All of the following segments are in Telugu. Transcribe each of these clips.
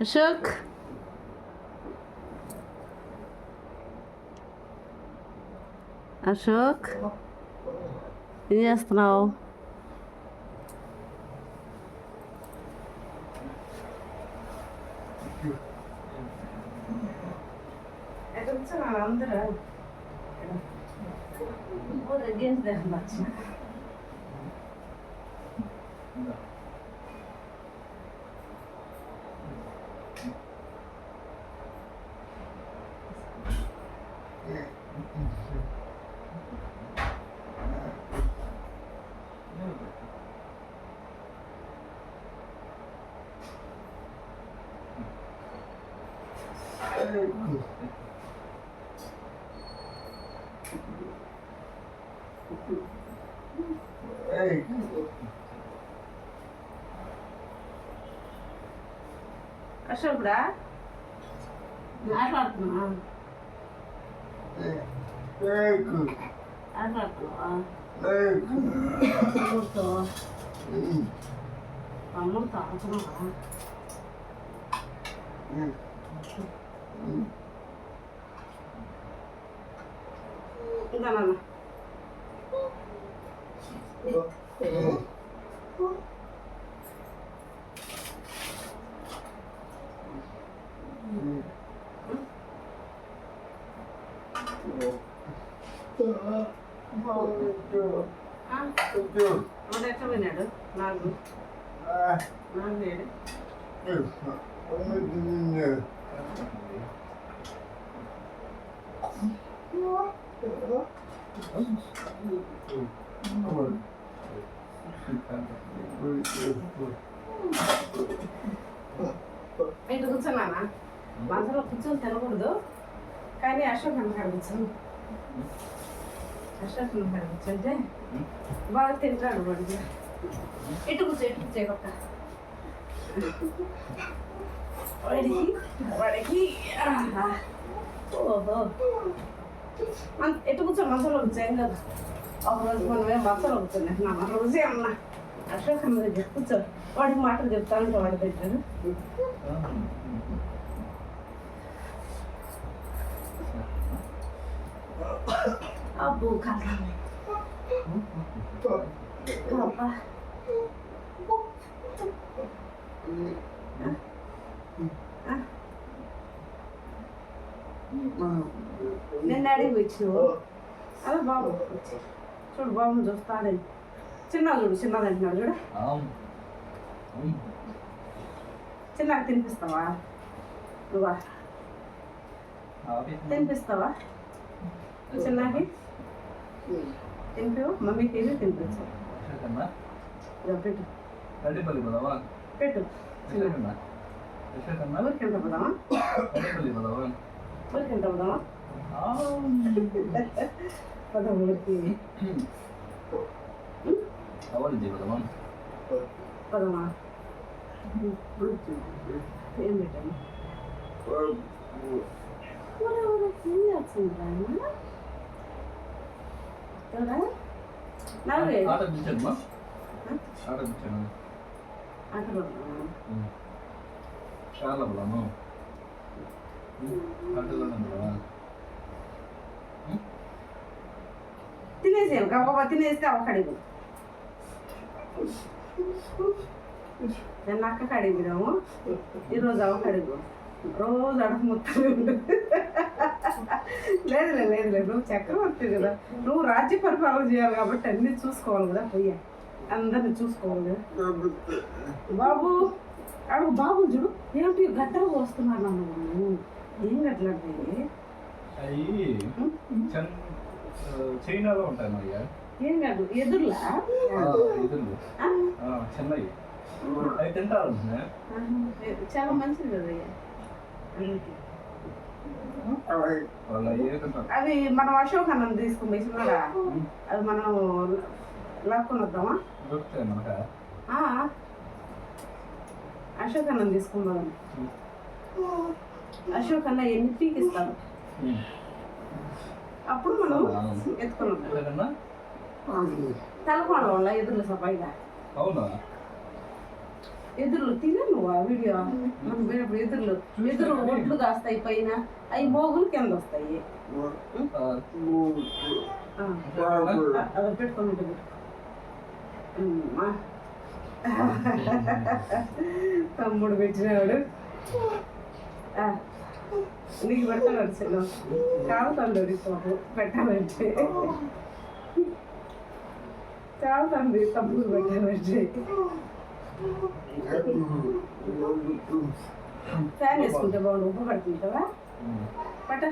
Ashok Ashok Ilias now What against that much? Ashok Ashok ఏం చేస్తున్నావు అందరూ గేమ్స్ దగ్గర అశోక్ రా మాట్లాడుతున్నా మాట్లాడుతున్నా తమ్ముడితో తమ్ముడితో అనుకున్నావా ఇంకా నాన్న ఆ? వాడు ఎట్లా పోయినాడు నాలుగు నాలుగు ఏడు ఇటు కూర్చున్నానా మనసులో కూర్చొని తినకూడదు కానీ అశోక్ అన్న కూర్చొని అశోక్ అన్న కూర్చుంటే బాగా తింటాడు వాడికి ఇటు కూర్చో ఇటు కూర్చో కొక్క వాడికి వాడికి ఆహా. ఓహో మన ఎటు కూర్చో మనసులో కూర్చో ఏం కదా ఒక రోజు మనం ఏం రోజే అశోక్ దగ్గర కూర్చో. వాడికి మాటలు చెప్తా ఉంటే వాడి దగ్గర అబ్బో కాదు అబ్బా. నిన్న అడిగి వచ్చినావు అదే బాబు చూడు బాబుని చూస్తాడే చిన్న చూడు చిన్నది అంటున్నాడు చూడు. చిన్నకి తినిపిస్తావా? నువ్వా తినిపిస్తావా? చిన్నకి తినిపి మమ్మీకి వెళ్ళి తినిపించు పెట్టు. పెట్టు. చిన్న. యశోకన్నా యశోకన్నా ఊరికి ఎంత పోదామా? గడ్డిపల్లి పోదావా ఊరికి ఎంత పోదామా పద ఊరికి అవల్ పోదామా పదమా ఏం పెట్టాను ఊరే ఊరే ఏం తినేసాము గబగబా తినేస్తే ఒక కడిగి నిన్న అక్క కడిగినాము ఈరోజు అవ కడుగు రోజు అడుగు మొత్తం లేదులే లేదులే నువ్వు చక్రవర్తి కదా. నువ్వు రాజ్య పరిపాలన చేయాలి కాబట్టి అన్నీ చూసుకోవాలి కదా పోయా. అందరిని చూసుకోవాలి కదా. బాబు అడుగు బాబు చూడు. ఏమిటి గట్టలు పోస్తున్నారు నన్ను? ఏం గట్లంటే చైనాలో ఉంటాయి మరి ఏం కాదు ఎదురులా? ఇదులు చెన్నై. అవి తింటారు చాలా మంచిది కదా అవి అవి మనం అశోక్ అన్నం తీసుకుని పోయినారా అది మనం లాక్కొని వద్దామా అశోక్ అన్నం తీసుకుందాం. అశోక్ అన్న ఎన్ని పీకిస్తాను అప్పుడు మనం ఎత్తుకొని తలకోణ వల్ల ఎదురు సఫాయిగా అవునా? ఎదురు తినే నువ్వు ఆ వీడియో? మనం పోయినప్పుడు ఎదురులు ఎదురు ఒడ్లు కాస్తాయి పైన అవి మోగులు కింద వస్తాయి. అమ్మా. తమ్ముడు పెట్టినాడు. ఆ, నీకు పెడతాను సెల్లు చాలా తండ్రి పాపం పెట్టాలంటే చాలా తండ్రి తమ్ముడు పెట్టాలంటే ఫ్యాన్ వేసుకుంటే బాగుండు ఉప్పు పడుతుంది పట్ట.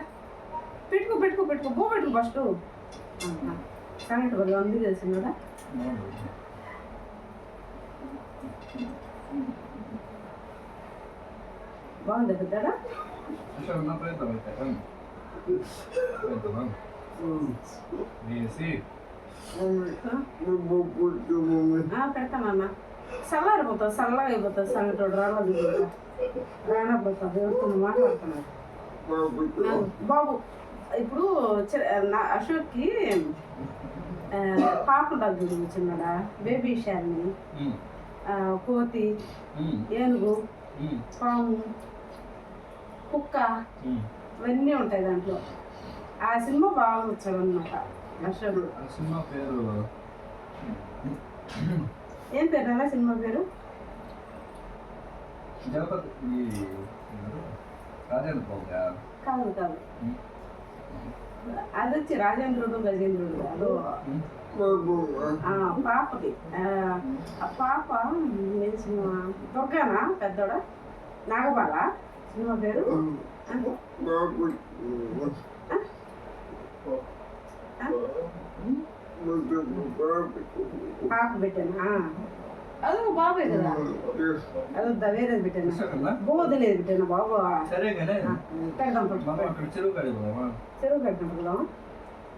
పెట్టుకో పెట్టుకో పెట్టుకో. బో పెట్టుకో ఫస్ట్ సంగటి వల్ల అందు చేసినారా ప్రయత్నం. వేసి. పెడతామన్న చల్లారిపోతుంది చల్లగా అయిపోతుంది సంగటి రాలేదు రానపోతుంది ఎవరితో మాట్లాడుతున్నాడు. బాబు. ఇప్పుడు చి- నా అశోక్కి పాప ఉంటుంది చిన్నడా బేబీ షార్ని. కోతి. ఏనుగు. పాము. కుక్క. ఇవన్నీ ఉంటాయి దాంట్లో. ఆ సినిమా బాగా వచ్చాడు అనమాట సినిమా పేరు ఏం పేరు అలా సినిమా పేరు? కాదు కాదు. అది వచ్చి రాజేంద్రుడు గజేంద్రుడు. అదో ఆ పాపది. ఆ, ఆ పాప దుర్గానా? పెద్దోడ? నాగబాల? సినిమా పేరు పాప పెట్టానా అదో బాబే కదా అదో వేరేది పెట్టాను కృష్ణకన్నా బోధలేదు పెట్టాను బాబు సరే కానీ ఆ, పెడదాం మనం పట్టు అక్కడ చెరువు కాడి పోదామా చెరువు పెట్టినప్పుడు కదా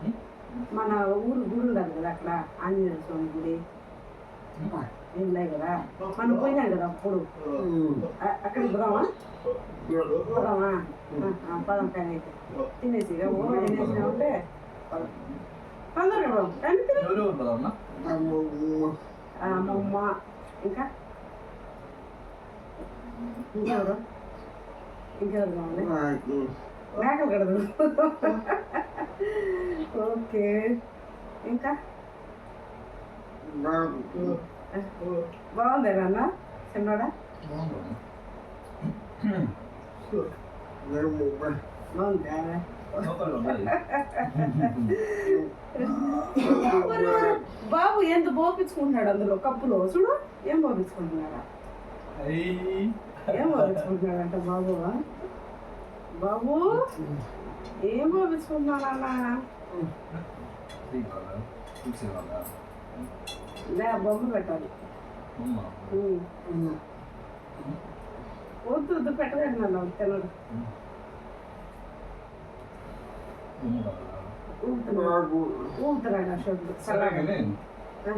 ఉమ్. మన ఊరు గుడి ఉండదు కదా అక్కడ ఆంజనేయ స్వామి గుడి ఏం లేదు కదా? మనం పోయినాం కదా అప్పుడు. అక్కడికి పోదామా? పోదామా? పదం పైన అయితే. తినేసి ఇక ఓ తినేసి ఉంటే. తొందరగా పోదాం. రండి తిరు. ఎవరు ఎవరు పోదామన్నా ఆ, మా అమ్మ. ఇంకా? ఇంకెవరు ఇంకెవరు కావాలి? మేకలు కడదు. ఓకే. ఇంకా? బాగుంది నాన్న? చిన్నోడా బాగుందా. బాబు ఎంత పోపించుకుంటున్నాడు అందులో? కప్పులో? చూడు ఏం పోపించుకుంటున్నాడా అయ్యి. ఏం పోపించుకుంటున్నాడంట బాబు? బాబు ఏం పోపించుకుంటున్నాడన్నా శ్రీకాళ తులసివాళ్ళ లే బొమ్మ పెట్టాలి అమ్మ ఉమ్. వద్దు వద్దు పెట్టలేదు నన్ను తినడు ఊపుతున్నాడు ఊపుతున్నాడు అశోక్ సరే కానీ ఆ,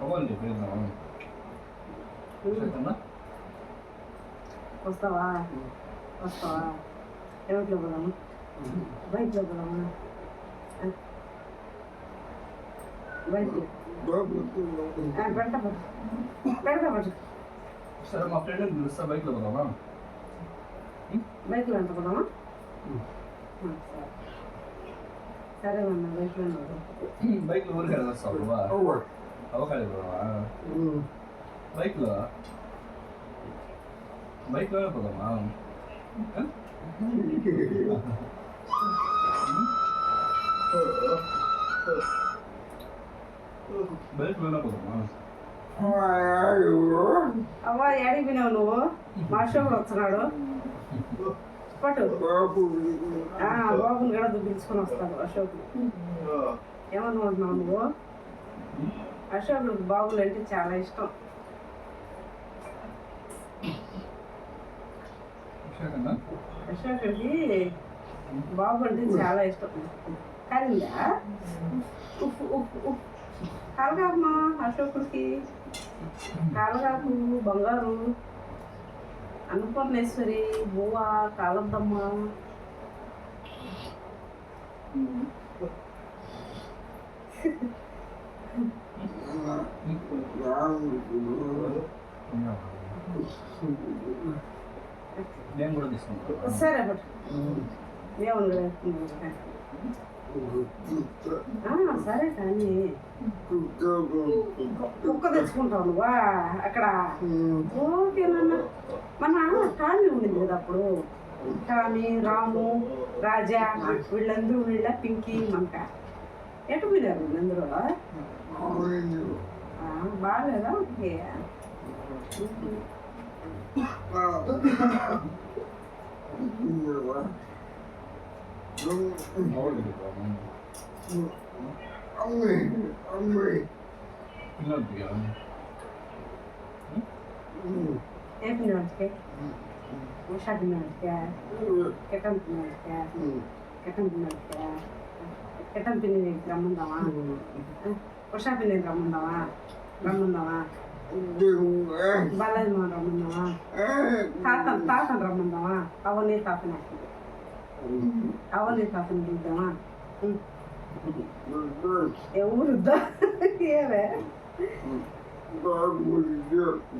బాగుంది చెప్పేద్దాం ఉమ్. సరేనా వస్తావా వస్తావా ఎవరిలో పోదాము బైక్లో పోదామా ఆ? బైక్లో ఆ, పెడతా పట్టు పెడతా పట్టు సరే మా ఫ్రెండ్ పిలుస్తా బైక్లో పోదామా బైక్లో ఎంత పోదామా ఆ, సరే సరే అన్న బైక్లో పోదాం బైక్లో ఊరికాడ వస్తావు బా అవకాశం పోదామా బైక్లో బైక్లోనే పోదామా ఆ? బైక్లోనే పోదామా అవ్వ ఆడిగిపోయినావు నువ్వు? మా అశోకుడు వస్తున్నాడు. పట్టు. బాబుని కూడా దుబ్బించుకొని వస్తాడు అశోకుడు ఏమనుకుంటున్నావు నువ్వు అశోకుడికి బాబులు అంటే చాలా ఇష్టం. అశోక్ అశోకుడికి బాబు అంటే చాలా ఇష్టం. కరిందా? ఉప్పు ఉప్పు ఉప్పు కలగాకమా అశోకుడికి. కాలగాకు బంగారు అన్నపూర్ణేశ్వరి బువ్వ కాలద్దమ్మ నేను కూడా తీసుకుంటాను. సరే బట్. ఏమన్నా సరే కానీ. కుక్క తెచ్చుకుంటావు నువ్వా అక్కడ ఓకేనన్నా మన టామీ ఉండింది కదా అప్పుడు. టామీ రాము రాజా వీళ్ళందరూ వీళ్ళ పింకీ మంక ఎటు పోయినారు వీళ్ళందరూ బాగాలేదా ఓకే. పిల్లి రమ్ముందామా ఉషా పిల్లి రమ్ముందామా రమ్ముందామా బాలాజీ మా రమ్ముందామా తాత తాతను రమ్ముందామా అవన్నీ తాతని అవన్నీ తాతని చూద్దామా ఎవరుద్దా ఏవే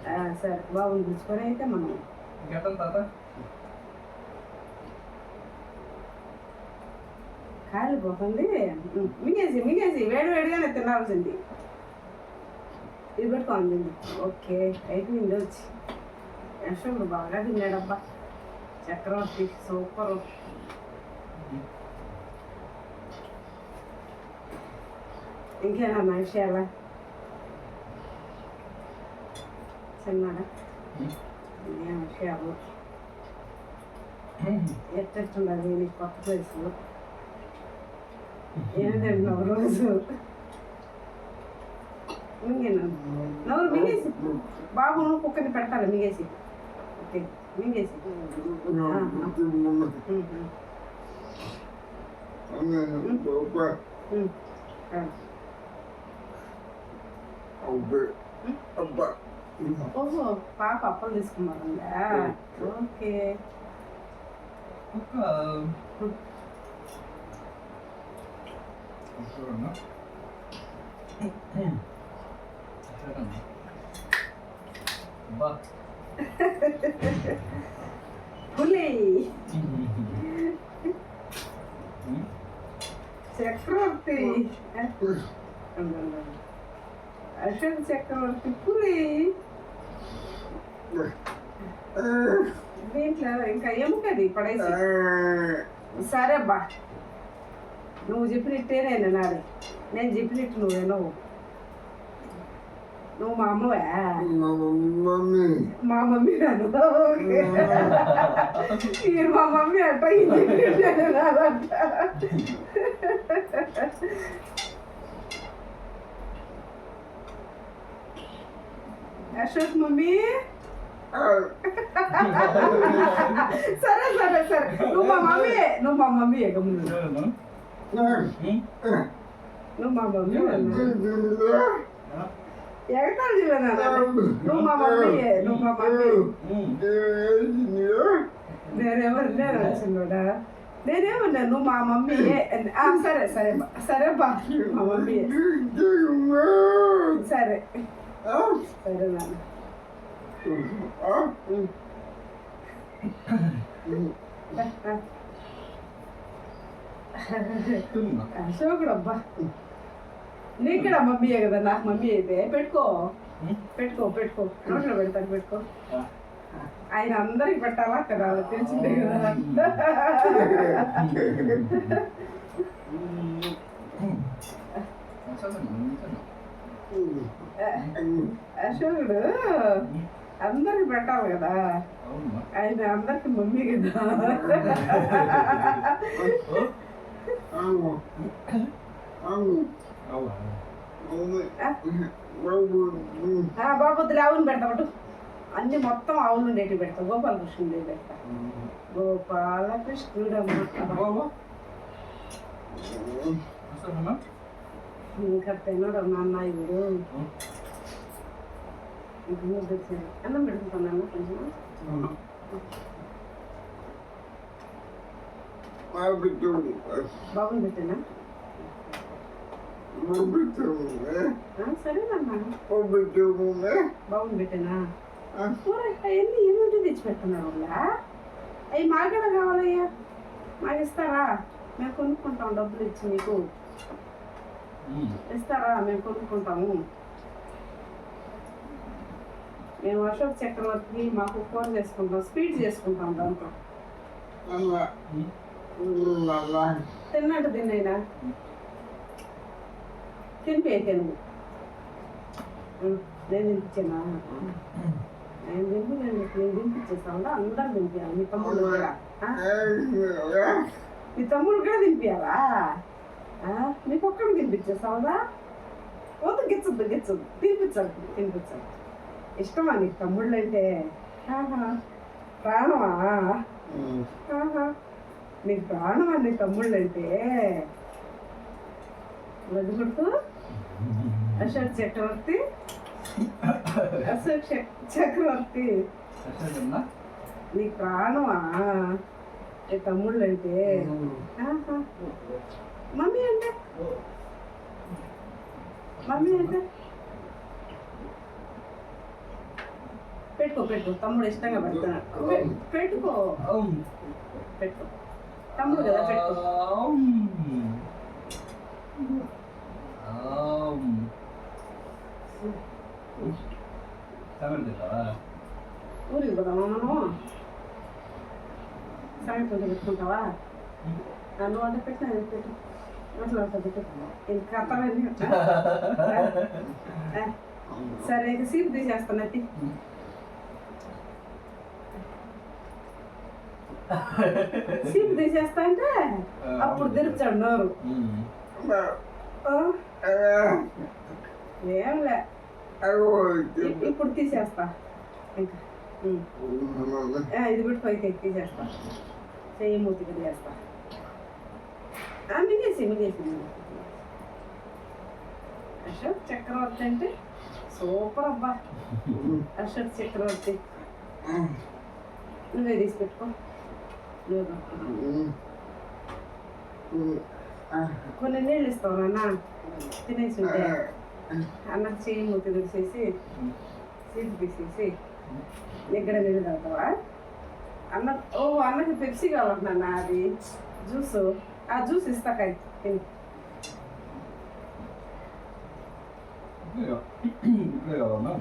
ఆ, సరే బాబుని పిలుచుకొని అయితే మనం. కాయలు పోకండి. మిగేసి మిగేసి వేడి వేడిగానే తినాల్సింది. ఇది పెట్టుకోండి ఓకే అయిపోయింది వచ్చి. యశోడు బాగా తిన్నాడబ్బా. చక్రవర్తి సూపర్. ఇంకేనా విషయాల చిన్నాడా ఇంకేం విషయాలు ఎట్టెట్టుండదు నీకు కొత్త ప్లేస్ ఏం తింటున్నావు రోజు మింగేనా నవ్వు మింగేసి బాబు నువ్వు కుక్కని పెడతాను మింగేసి ఓకే మింగేసి ఉమ్. ఆ. ఓహో పాప అప్పలు తీసుకున్నారండి ఓకే ఒక చూడన్నా బా పులి చక్రవర్తి అశోక్ చక్రవర్తి పులి దీంట్లో ఇంకా ఎముకది పడేసి? సరే బా నువ్వు చెప్పినట్టేనే నాది నేను చెప్పినట్టు నువ్వు వినవు నువ్వు మా అమ్మవా? మా మమ్మీ. ఓకే. మీరు మా మమ్మీ అంట ఇది చెప్పినట్టే నాదంట అశోక్ మమ్మీ సరే సరే సరే నువ్వు మా మమ్మీ నువ్వు మా మమ్మీ గమ్మున నువ్వు మా మమ్మీ ఎగతాళి చేయలేనా నువ్వు మా మమ్మీ నువ్వు మా మమ్మీ నేనెవరు నేను వచ్చినోడా నేనేమన్నా నువ్వు మా మమ్మీ ఆ, సరే సరే బా. సరే బా మా మమ్మీ సరే సరే నాన్న ఉమ్. అశోకుడు అబ్బా నీక్కడ మమ్మీయే కదా నాకు మమ్మీ అయితే పెట్టుకో పెట్టుకో పెట్టుకో నోట్లో పెడతాను పెట్టుకో ఆయన అందరికి పెట్టాలా కదా వాళ్ళకి తెలిసిందే కదా అశోకుడు అందరికి పెట్టాలి కదా. ఆయన అందరికి మమ్మీ కదా. బాబుద్దులు ఆవును పెడతా పట్టు. అన్ని మొత్తం ఆవులు ఉండేటి పెడతా. గోపాలకృష్ణుడు పెడతా. గోపాలకృష్ణుడు అమ్మ ఇంకా తినడు ఇంక మూడు తెచ్చాను అన్నం పెడుతున్నాను కొంచెం. బాబుని పెట్టానా? బాబుని పెట్టానా? అవన్నీ ఏమిటి తెచ్చిపెట్టుకున్నారు వాళ్ళ అవి మాకు కావాలయ్యా? మాకు ఇస్తారా మేము కొనుక్కుంటాం డబ్బులు ఇచ్చి మీకు. ఇస్తారా మేము కొనుక్కుంటాము మేము అశోక్ చక్రవర్తి మాకు ఫోన్ చేసుకుంటాం స్పీడ్ చేసుకుంటాం దాంతో తిన్నట్టు తిన్నైనా తినిపే తిను నేను తినిపించానా నేను తింపి నేను నేను తినిపించేస్తాను అందరం తినిపించాలి మీ తమ్ముడు కూడా? మీ తమ్ముడు కూడా తినిపించాలా ఆ? నీకు ఒక్కడికి తినిపించేస్తావుదా వద్దు గిచ్చద్దు గిచ్చద్దు. తినిపించద్దు తినిపించద్దు. ఇష్టమా నీకు తమ్ముళ్ళు అంటే. ప్రాణమా. నీకు ప్రాణమా నీ తమ్ముళ్ళు అంటే వదులుతూ అశోక్ చక్రవర్తి? అశోక్ చక్- చక్రవర్తి. నీ ప్రాణమా నీ తమ్ముళ్ళు అంటే. మమ్మీ అంటే? మమ్మీ అంటే? పెట్టుకో పెట్టుకో. తమ్ముడు ఇష్టంగా పెడుతున్నాడు పెట్టుకో. పెట్టుకో. తమ్ముడు కదా పెట్టుకో. ఊరికి పోదామా మనము సాయం కొంచెం పెట్టుకుంటావా? నన్ను వంట పెట్టిన పెట్టు. పెట్టు సరే ఇక సీపు తీసేస్తానట్టి సీపు తీసేస్తా అంటే అప్పుడు తెరిచాడు నోరు ఆ, ఏంలే ఇప్- ఇప్పుడు తీసేస్తా ఇంకా ఇది పెట్టుకో అయితే తీసేస్తా చెయ్యి మూతికి చేస్తా ఆ, మినేసి మిగేసి అశోక్ చక్రవర్తి అంటే సూపర్ అబ్బా. అశోక్ చక్రవర్తి. నువ్వే తీసి పెట్టుకో. కొన్ని నీళ్ళు ఇస్తావు నాన్న. తినేసి ఉంటే. అన్నకు చేయి మూతి తీసేసి సీట్ తీసేసి దగ్గర నీళ్ళు తాగుతావా? అన్న ఓ అన్నకి పెప్సీ కావాలంటున్నా అది. జ్యూసు. ఆ జ్యూస్ ఇస్తా కాయ తిని ఇప్పుడే కావాలా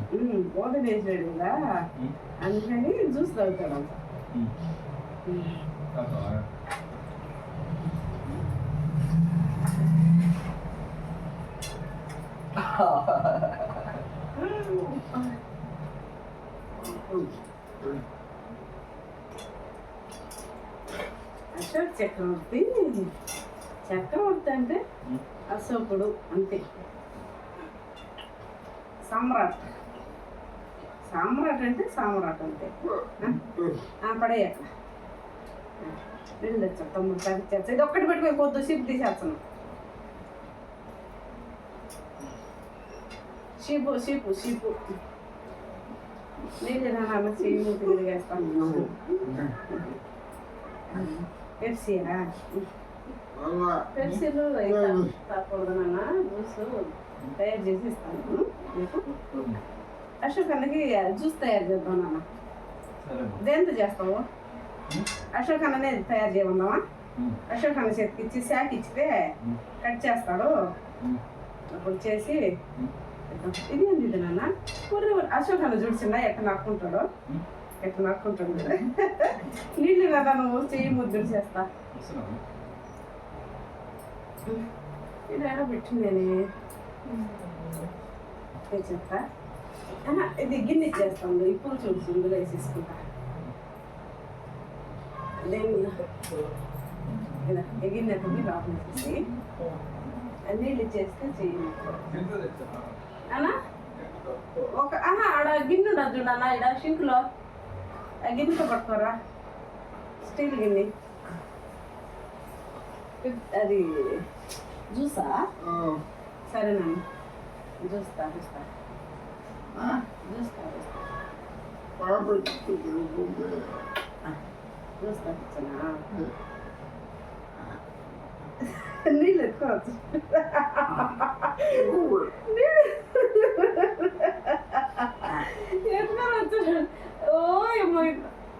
ఓట వేసాడు కదా అందుకని జ్యూస్ తాగుతాడు అంత అశోక్ చక్రవర్తి? చక్రవర్తి అంటే అశోకుడు అంతే. సామ్రాట్. సామ్రాట్ అంటే సామ్రాట్ అంతే. పడేయక. రెండు తొమ్మిది సార్లు చేస్తా. ఇది ఒక్కటి పెట్టుకొని కొద్ది షిప్ తీసేస్తాను షీపు షీపు షీపు. నేను నాన్న షీపు తిరిగేస్తాను పెప్సీనా పెప్సీలు జ్యూస్ తయారు చేసి ఇస్తాను మీకు అశోక్ అన్నకి జ్యూస్ తయారు చేద్దాం నాన్న. దేంతో చేస్తావు? అశోక్ అన్ననే తయారు చేయమన్నావా అశోక్ అన్న చేతికి ఇచ్చి శాక్ ఇచ్చితే కట్ చేస్తాడు. అప్పుడు చేసి ఇది ఏంది నాన్న? అశోక్ అన్న చూడుచున్నా ఎట్ట నాక్కుంటాడు. ఎట్ట నాక్కుంటాడు కదా నీళ్ళు కదా నువ్వు చెయ్యి ముద్దులు చేస్తా. ఇది ఎలా పెట్టిందని చెప్తా. ఇది గిన్నె ఇచ్చేస్తాను ఇప్పుడు చూడు ఇందులో వేసేసుకుంటా. గిన్నె ఎత్తుకుని లోపల వేసేసి నీళ్ళు ఇచ్చేస్తే చెయ్యి అన్నా? ఒక ఆడ గిన్నె ఉండదు చూడు అన్న? ఇక్కడ షింక్లో గిన్నెతో పట్టుకోరా స్టీల్ గిన్నె. అది జ్యూసా? సరేనండి జ్యూస్ తాగిస్తా జ్యూస్ తాగిస్తా జ్యూస్ తాగించనా నీళ్ళు ఎత్తుకోవచ్చు ఎట్లా వచ్చాడు ఓ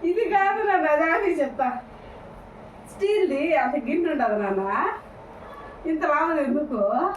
ఇది కాదు నాన్న అదే చెప్తా. స్టీల్ది అంత గిన్నె ఉండదు నాన్న. ఇంత లాభం ఎందుకు?